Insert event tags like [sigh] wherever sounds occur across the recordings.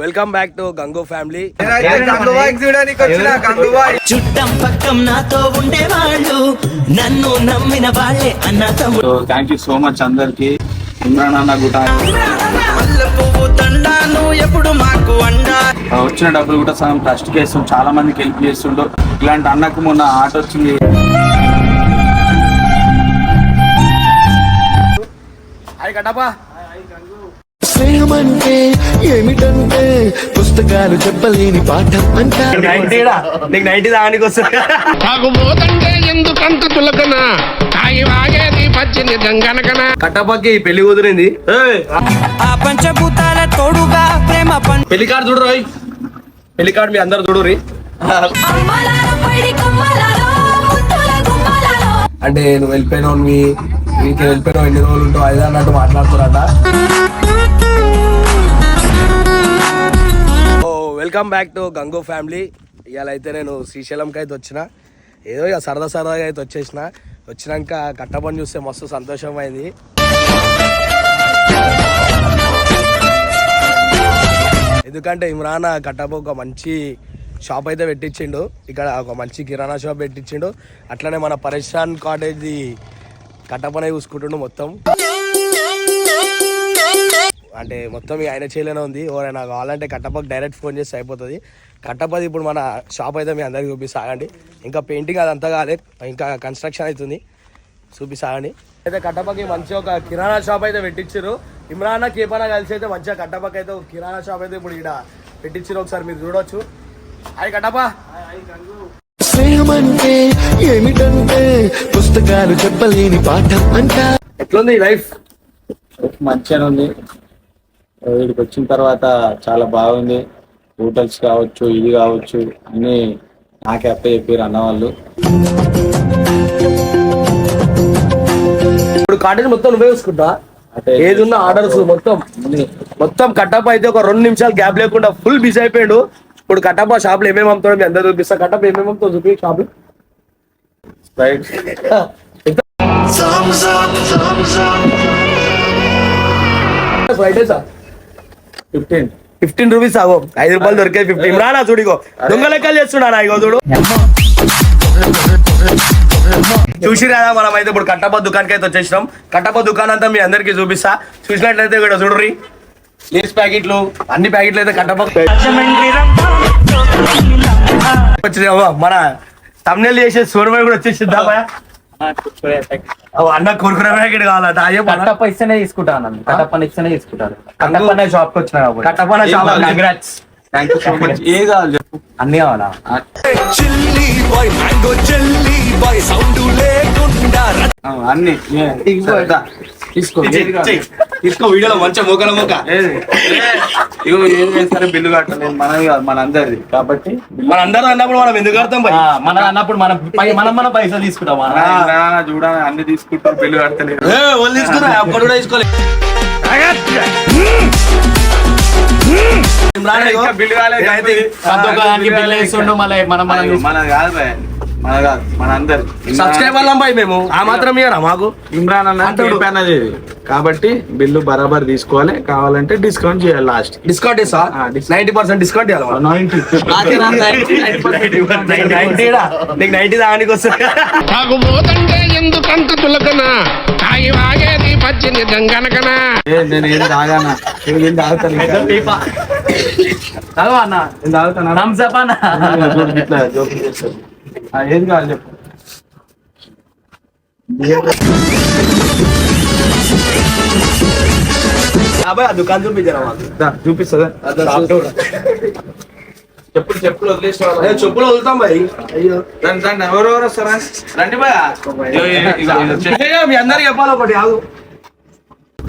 Welcome back to Gango family చుట్టం పక్కం నాతో ఉండేవాళ్ళు. నన్ను నమ్మిన వాళ్ళే అన్న తమ్ముడు. థ్యాంక్ యూ సో మచ్ అందరికి. ఇమ్రాన్ దండాను ఎప్పుడు మాకు వచ్చిన డబ్బులు కూడా సగం ట్రస్ట్ చేస్తాం చాలా మందికి హెల్ప్ చేస్తుండో. ఇలాంటి అన్నకు మొన్న ఆట వచ్చింది. హాయ్ కట్టపా స్నేహం అంటే ఏమిటంటే పుస్తకాలు చెప్పలేని పాఠం అంట. నైన్టీడా నీకు నైన్టీ దానికి వస్తుంది. తాగుబోతంటే ఎందుకంత తులకన? తాగి వాగేది పచ్చిని గంగనకన కట్టపకి పెళ్ళి కుదిరింది. ఆ పంచభూతాల తోడుగా ప్రేమ పెళ్ళి కార్డు చూడు రోయ్. పెళ్ళి కార్డు మీ అందరు గుమ్మలాలో అంటే నువ్వు వెళ్ళిపోయినావు మీ నీకు వెళ్ళిపోయినావు ఎన్ని రోజులు ఉంటావు? అదే అన్నట్టు మాట్లాడుతున్నారట welcome back to Gango family ఇవాళ అయితే నేను శ్రీశైలంకి అయితే వచ్చిన. ఏదో ఇక సరదా సరదాగా అయితే వచ్చేసిన. వచ్చినాక కట్టపని చూస్తే మస్తు సంతోషం అయింది ఎందుకంటే ఇమ్రాన్ ఆ కట్టప ఒక మంచి షాప్ అయితే పెట్టించిండు. ఇక్కడ ఒక మంచి కిరాణా షాప్ పెట్టించిండు. అట్లనే మన పరిశ్రాన్ కాటేజ్ కట్టపనే చూసుకుంటుండు మొత్తం. అంటే మొత్తం ఆయన చేయలేనే ఉంది. ఎవరైనా కావాలంటే కట్టపకి డైరెక్ట్ ఫోన్ చేస్తే అయిపోతుంది. కట్టపది ఇప్పుడు మన షాప్ అయితే మీ అందరికి చూపిస్తాగండి ఇంకా పెయింటింగ్ అదంతా కాలే ఇంకా కన్స్ట్రక్షన్ అవుతుంది. చూపిస్తాగండి అయితే కట్టపకి మంచి ఒక కిరాణా షాప్ అయితే పెట్టించారు ఇమ్రాన్ కేపనా కలిసి అయితే మంచిగా కట్టపకి అయితే ఒక కిరాణా షాప్ అయితే ఇప్పుడు ఇక్కడ పెట్టించారు ఒకసారి మీరు చూడొచ్చు. హాయ్ కట్టపా స్నేహం అంటే ఏమిటంటే పుస్తకాలు చెప్పలేని పాఠం అంట. ఎట్లుంది ఈ లైఫ్ మంచిగానే ఉంది. వీడికి వచ్చిన తర్వాత చాలా బాగుంది. హోటల్స్ కావచ్చు ఇది కావచ్చు అన్ని నాకే అప్ప చెప్పారు అన్న వాళ్ళు ఇప్పుడు కాటేజ్ మొత్తం నువ్వే చూసుకుంటా? అంటే ఏది ఉన్న ఆర్డర్స్ మొత్తం మొత్తం కట్టప్ప అయితే ఒక రెండు నిమిషాలు గ్యాప్ లేకుండా ఫుల్ బిజీ అయిపోయాడు. ఇప్పుడు కట్టప్ప షాప్లో ఏమేమి అమ్ముతాడో మీ అందరూ చూపిస్తా. కట్టప్ప ఏమేమి అమ్ముతావు చూపి shop Friday sir? Fifteen fifteen rupees ఆగో. ఐదు రూపాయలు దొరికే ఫిఫ్టీన్ రానా చూడిగో దొంగ లెక్కలు చేస్తున్నా ఇగో చూడు. చూసి కదా మనం అయితే ఇప్పుడు కట్టప్ప దుకాణానికి అయితే వచ్చేసినాం. కట్టప్ప దుకాణం అంతా మీ అందరికి చూపిస్తా. చూసినట్లయితే ఇక్కడ చూడరి లేస్ ప్యాకెట్లు అన్ని ప్యాకెట్లు అయితే కట్టప్ప మన తమ్నెల్ చేసే సూర్యమై కూడా వచ్చేసింది. అన్న కురుకురే ప్యాకెట్ కావాలట అయ్యో కట్టప్ప ఇస్తేనే తీసుకుంటాను కట్టప్పని ఇస్తేనే తీసుకుంటాను కట్టప్పనే షాప్కి వచ్చిన కాబట్టి. Kattappana shop congrats thank you so much ఏ కావాలి చెప్పు? అన్ని కావాలా? Chilli. Boy mango chilli boy sound లేకుండా అన్ని. తీసుకో? తీసుకో. వీడియోలో మంచిగా మోకల మోక? ఇగో ఏం చేస్తారో? బిల్లు కట్టలేదు. మనది కాదు మన అందరిది. కాబట్టి మన అందరం అన్నప్పుడు మనం ఎందుకు కడతాం మన అన్నప్పుడు మనం పై- [laughs] మనం మన పైసలు తీసుకుంటాం నా నా చూడ అన్ని తీసుకుంటాం బిల్లు కట్టలేదు. ఏ, వాళ్ళు తీసుకున్నా ఒక్కడు కూడా తీసుకోలేదు కాలేదు మళ్ళీ మనం మనం కాదు మేము. ఆ మాత్రం మాకు? ఇమ్రాన్ అన్న. కాబట్టి బిల్లు బరాబర్ తీసుకోవాలి. కావాలంటే డిస్కౌంట్ చేయాలి లాస్ట్ డిస్కౌంట్ ఇస్తా. నైన్టీ పర్సెంట్ డిస్కౌంట్ ఇవ్వాలి నైన్టీ నీకు నైన్టీ దానికి వస్తుంది. తాగుబోతంటే ఎందుకంత తులకన తాగి వాగేది పచ్చిని గంగనకన నేను ఏం తాగానా? నేను ఏం తాగుతాను ఇంకా. చదవా అన్న నేను తాగుతానా? థమ్స్ అప్ అన్న. జోక్ ఇట్లా జోక్ చేస్తాడు. ఆ, ఏది కావాలి చెప్పు. అబ్బాయి ఆ దుకాణం చూపించారా మాకు? దా, చూపిస్తుందా? చెప్పులు చెప్పులు వదిలేసిన వాళ్ళు. ఏ, చెప్పులు వదులుతాం భయ్ అయ్యో. దాన్ని దాన్ని ఎవరెవరు వస్తారా? రండి మీ అందరికి చెప్పాలి ఒకటి ఆగు.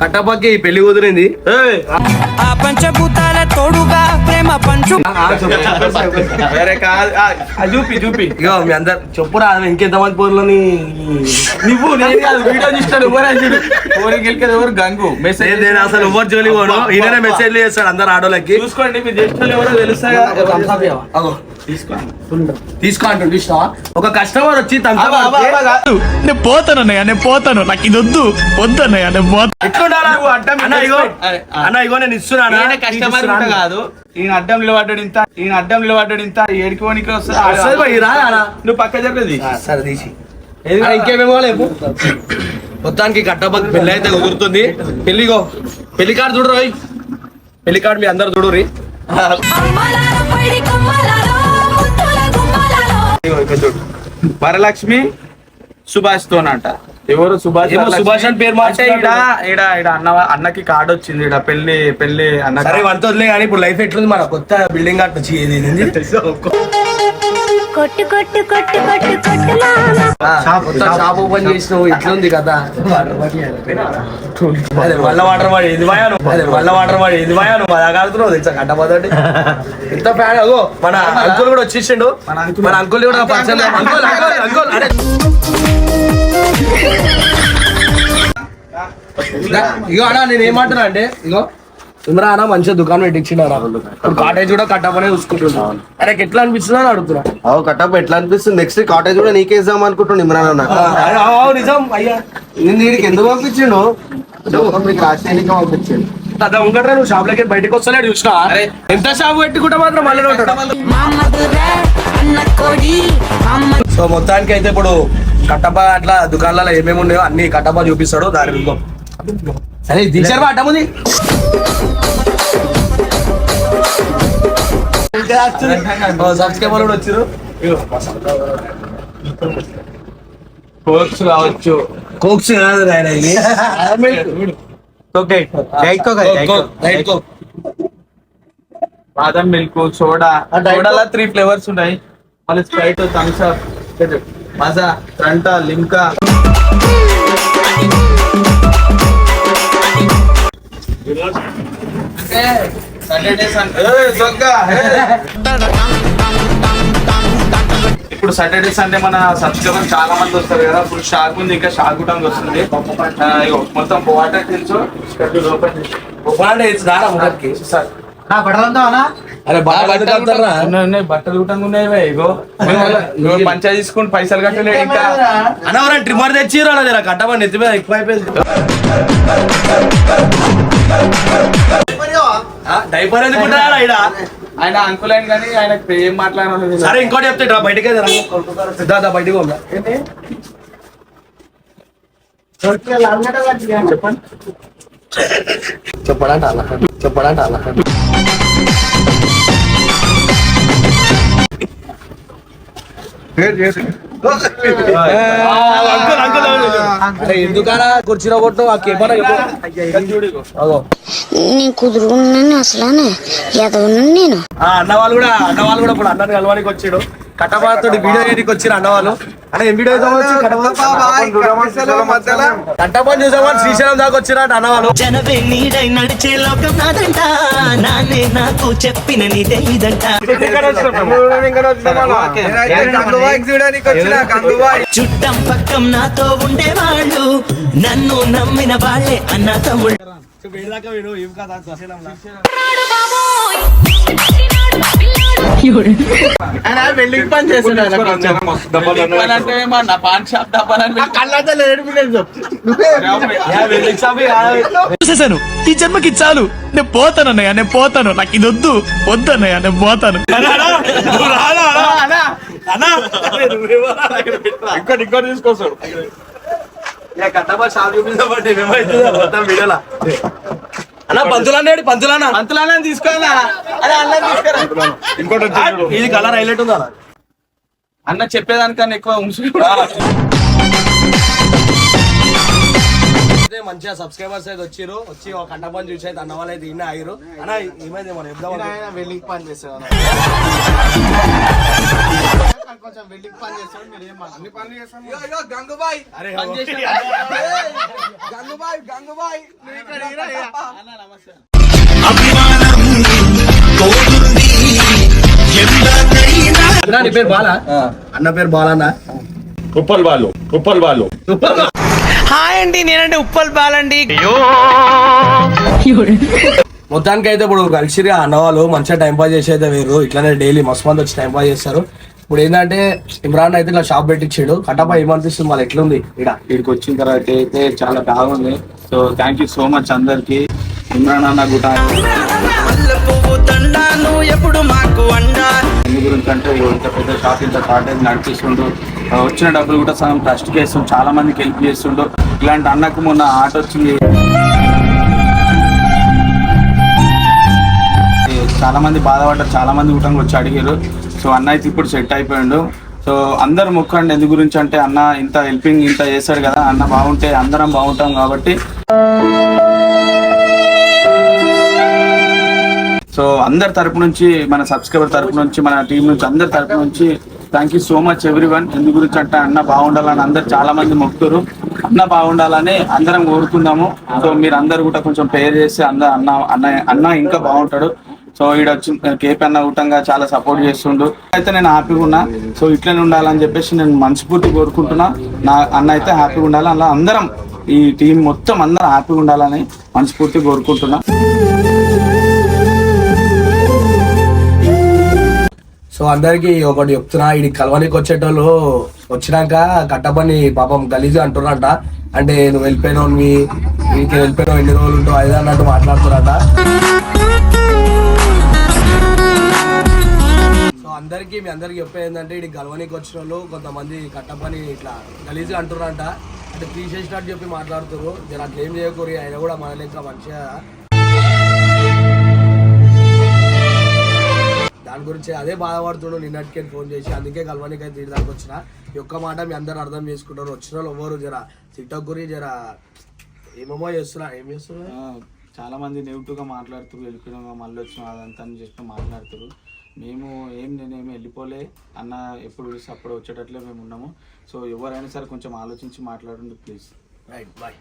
కట్టపక్కి పెళ్ళి కుదిరింది ఆ పంచభూతాల తోడుగా ప్రేమ పంచ. వేరే కాదు ఆ, ఆ, చూపి చూపి. ఇగో మీ అందరు చెప్పురా ఇంకెంతమంది పోర్లని నువ్వు నేను కాదు వీడియో చూస్తాడు ఎవరు గెలికేది ఎవరు గంగు. మెసేజ్ నేను అసలు ఎవరు జోలి పోను. ఈయననే మెసేజ్లు చేస్తాడు అందరు ఆడోళ్ళకి. చూసుకోండి మీరు చేసిన ఎవరో తెలుస్తాయి అగో. తీసుకో. అంటుండు ఒక కస్టమర్ వచ్చి నేను పోతాను అన్నయ్య నేను పోతాను. నాకు ఇది వద్దు. వద్దు అన్నయ్య నేను పోతాను అన్న ఇగో. నేను ఇస్తున్నాను? ఈయన కస్టమర్ కాదు. ఈయన అడ్డం నిలబడ్డాడు ఇంత. ఈయన అడ్డం నిలబడ్డాడు ఇంత. ఏడికి పోనీకి వస్తుంది. నువ్వు పక్క చెప్పేది సరే తీసి. ఇంకేమేమో లేవు మొత్తానికి కట్టబ పెళ్ళి అయితే కుదురుతుంది. పెళ్ళిగో పెళ్ళి కార్డు చూడరు. పెళ్ళి కార్డు మీ అందరు చూడుర్రి వరలక్ష్మి సుభాష్ తోనంట ఎవరు సుభాష్. సుభాష్ అని పేరు అంటే అన్న అన్నకి కార్డు వచ్చింది ఈడ పెళ్ళి పెళ్ళి అన్న సరే వదిలే కానీ ఇప్పుడు లైఫ్ ఎట్లుంది మన కొత్త బిల్డింగ్ ఏంది? కొట్టు కొట్టు కొట్టు కొట్టు కొట్టు షాప్ ఓపెన్ చేసినావు ఎట్లుంది కదా. అదే మల్ల వాటర్ వాడి ఇది వాయాను అదే మల్ల వాటర్ వాడి ఇది వాయాను మా దగ్గర ఆడుతున్నావు తెలుసా కట్టబోదండి ఎంత ఫ్యాన్ అగో మన అంకుల్ కూడా వచ్చేసిండు. మన అంకుల్ కూడా పరిచయం అంకుల్ అంకుల్ అంకుల్ అరే. ఇగో అన్న నేను ఏమంటున్నా అంటే ఇగో ఇమ్రా అన్న మంచిగా దుకాణం పెట్టించినారా? ఇప్పుడు కాటేజ్ కూడా కట్టమనే చూసుకుంటున్నా. అరే ఎట్లా అనిపిస్తుందో అని అడుగుతున్నా. అవు కట్టప్ప ఎట్లా అనిపిస్తుంది? నెక్స్ట్ కాటేజ్ కూడా నీకేద్దాం అనుకుంటుండే ఇమ్రాన్ అన్న. నిజం అయ్యా. నేను వీడికి ఎందుకు పంపించిండు? మీకు రాష్ట్రానికి పంపించిండు? అదే ఉంగట్రా నువ్వు షాప్ లకి బయటకు వస్తలేడు చూసినా. ఎంత షాప్ పెట్టుకుంటా మాత్రం మళ్ళీ ఉంటాడు సో మొత్తానికి అయితే ఇప్పుడు కట్టప అట్లా దుకాణాలలో ఏమేమి ఉన్నాయో అన్ని కట్టప చూపిస్తాడు దాని సరే దీక్షర్ అడ్డముంది సబ్స్క్రైబర్ కూడా వచ్చారు కోక్స్ కావచ్చు. కోక్స్ కాదు ఆయన ఇది. [laughs] డైట్ కోక్ లైట్ కోక్ బాదం మిల్క్ సోడా. సోడాలో త్రీ ఫ్లేవర్స్ ఉన్నాయి. మళ్ళీ Sprite Thums Up Maaza Fanta Limca Saturday ఇప్పుడు సాటర్డే సండే మన సబ్స్క్రైబర్ చాలా మంది వస్తారు కదా. ఫుల్ షాక్ ఉంది ఇంకా షాక్ కూడా వస్తుంది. మొత్తం వాటర్ తెలుసు? బట్టలు గుట్టంగా ఉన్నాయి ఇగో. పంచా తీసుకుని పైసలు కట్టలేదు ఇంకా. అనవరం అలా జర కట్టమని మీద ఎక్కువ అయిపోయింది డైపర్ ఎందుకు ఉంటారా ఈడ ఆయన అంకుల్ అయిన కానీ ఆయనకు ఏం మాట్లాడాలి సరే ఇంకోటి చెప్తే రా బయటకి దా, బయటికి పోదా చెప్పండి. చెప్పడంట కుర్చీలో కొట్టు ఆ కెమెరా అగో. నీ కుదురు అసలానే ఎదవను నేను. ఆ అన్న వాళ్ళు కూడా అన్న వాళ్ళు కూడా ఇప్పుడు అన్నని కలవానికి వచ్చాడు. కట్టబాతోటి వీడియో చేయడానికి వచ్చారు అన్న వాళ్ళు అన్న ఏం వీడియో కట్టపని చూసామని శ్రీశైలం దాకా వచ్చినట్టు అన్న వాళ్ళు జనవే నీడై నడిచే లోకం నాదంట. నానే నాకు చెప్పిన నీదే ఇదంట. చుట్టం పక్కం నాతో ఉండేవాళ్ళు. నన్ను నమ్మిన వాళ్ళే అన్న తమ్ముళ్ళు. వెల్డింగ్ పని చేస్తున్నాడు అంటే మా నా పాన్ షాప్ డబ్బాలని చూసేసాను ఈ జన్మకి చాలు. నేను పోతాను అన్నయ్య నేను పోతాను. నాకు ఇది వద్దు. వద్దు అన్నయ్య నేను పోతాను. ఇంకోటి ఇంకోటి తీసుకొస్తాడు కట్టబా షాప్ చూపించబట్టి మొత్తం వీడియోలా. అన్న పంతులన్నాడు పంతులన్నా అంతలానే తీసుకోవాలా అరే అన్న తీసుకురా. ఇంకోటి ఇది కలర్ హైలైట్ ఉందా అన్న? చెప్పేదానికన్నా ఎక్కువ ఉంచు మంచిగా సబ్స్క్రైబర్స్ అయితే వచ్చిర్రు. వచ్చి ఒక కంట పని చూసి అయితే అన్న వాళ్ళు అయితే ఇన్న ఆగిరు అన్న ఏమైంది మనం చెప్దాం అనుకుంటున్నాం. వెల్డింగ్ పని చేసేవాడు అరే అభిమానం తోడుంది నీ పేరు బాలా? అన్న పేరు బాలన్న? ఉప్పల్ వాళ్ళు ఉప్పల్ వాళ్ళు హాయ్ అండి నేనండి ఉప్పల్ బాలండి. మొత్తానికి అయితే ఇప్పుడు కలిసిగా అన్న వాళ్ళు మంచిగా టైం పాస్ చేసి అయితే వేరు. ఇట్లానే డైలీ మస్తు మంది వచ్చి టైం పాస్ చేస్తారు. ఇప్పుడు ఏంటంటే ఇమ్రాన్ అయితే ఇలా షాప్ పెట్టించాడు. కట్టప ఏమనిపిస్తుంది? మళ్ళీ ఎట్లుంది? ఇక్కడ ఇక్కడికి వచ్చిన తర్వాత అయితే చాలా బాగుంది. So thank you so much అందరికి. ఇమ్రాన్ అన్న కూడా గురించి అంటే ఇంత పెద్ద షాప్ ఇంత షార్టేజ్ నడిపిస్తుండు వచ్చిన డబ్బులు కూడా సగం ట్రస్ట్ చేస్తుండు చాలా మందికి హెల్ప్ చేస్తుండు ఇలాంటి అన్నకు మొన్న ఆట వచ్చింది. చాలా మంది బాధపడ్డారు. చాలా మంది కూడా వచ్చి అడిగారు. సో అన్న అయితే ఇప్పుడు సెట్ అయిపోయాడు. సో అందరు మొక్కండి. ఎందు గురించి అంటే అన్న ఇంత హెల్పింగ్ ఇంత చేశాడు కదా అన్న బాగుంటే అందరం బాగుంటాం కాబట్టి. సో అందరి తరపు నుంచి మన సబ్స్క్రైబర్ తరపు నుంచి మన టీం నుంచి అందరి తరపు నుంచి thank you so much everyone ఎందు గురించి అంటే అన్న బాగుండాలని అందరు చాలా మంది మొక్కుతారు. అన్న బాగుండాలని అందరం కోరుకుందాము. సో మీరు అందరు కూడా కొంచెం ప్రేయర్ చేసి అన్న అన్న అన్న అన్న ఇంకా బాగుంటాడు. సో ఈడ వచ్చి కేపీ అన్న ఊటంగా చాలా సపోర్ట్ చేస్తుండు. అయితే నేను హ్యాపీగా ఉన్నా. సో ఇట్లనే ఉండాలని చెప్పేసి నేను మనస్ఫూర్తి కోరుకుంటున్నా. నా అన్న అయితే హ్యాపీగా ఉండాలి. అలా అందరం ఈ టీం మొత్తం అందరం హ్యాపీగా ఉండాలని మనస్ఫూర్తి కోరుకుంటున్నా. సో అందరికి ఒకటి చెప్తున్నా. ఇది కలవనికి వచ్చేటోళ్ళు వచ్చినాక కట్టపని పాపం గలీజ్ అంటున్నట అంటే నువ్వు వెళ్ళిపోయినావు మీ వెళ్ళిపోయినావు ఎన్ని రోజులు ఉంటావు అదే అన్నట్టు మాట్లాడుతున్నారట. అందరికీ మీ అందరికీ చెప్పేది ఏంటంటే ఇది గలవనికి వచ్చిన వాళ్ళు కొంతమంది కట్టపని ఇట్లా గలీజ్గా అంటున్నారంట. అంటే తీసేసినట్టు చెప్పి మాట్లాడుతున్నారు జర అట్లా ఏం చేయకూరి? ఆయన కూడా మన లెక్క మంచిగా దాని గురించి అదే బాధపడుతుండు. నిన్నటికే ఫోన్ చేసి అందుకే గలవానికి అయితే తీయడానికి వచ్చిన. ఈ ఒక్క మాట మీ అందరు అర్థం చేసుకుంటారు. వచ్చిన వాళ్ళు ఎవరు జర సిట్టక్ గురి జర ఏమేమో చేస్తున్నా. ఏం చేస్తున్నా? చాలా మంది నెగిటివ్గా మాట్లాడుతున్నారు వెళ్ళిపోయినా మళ్ళీ వచ్చిన అదంతా అని చెప్పి మేము ఏం నేనేమి వెళ్ళిపోలే అన్న ఎప్పుడు అప్పుడు వచ్చేటట్లే మేము ఉన్నాము. సో ఎవరైనా సరే కొంచెం ఆలోచించి మాట్లాడండి ప్లీజ్ రైట్ బాయ్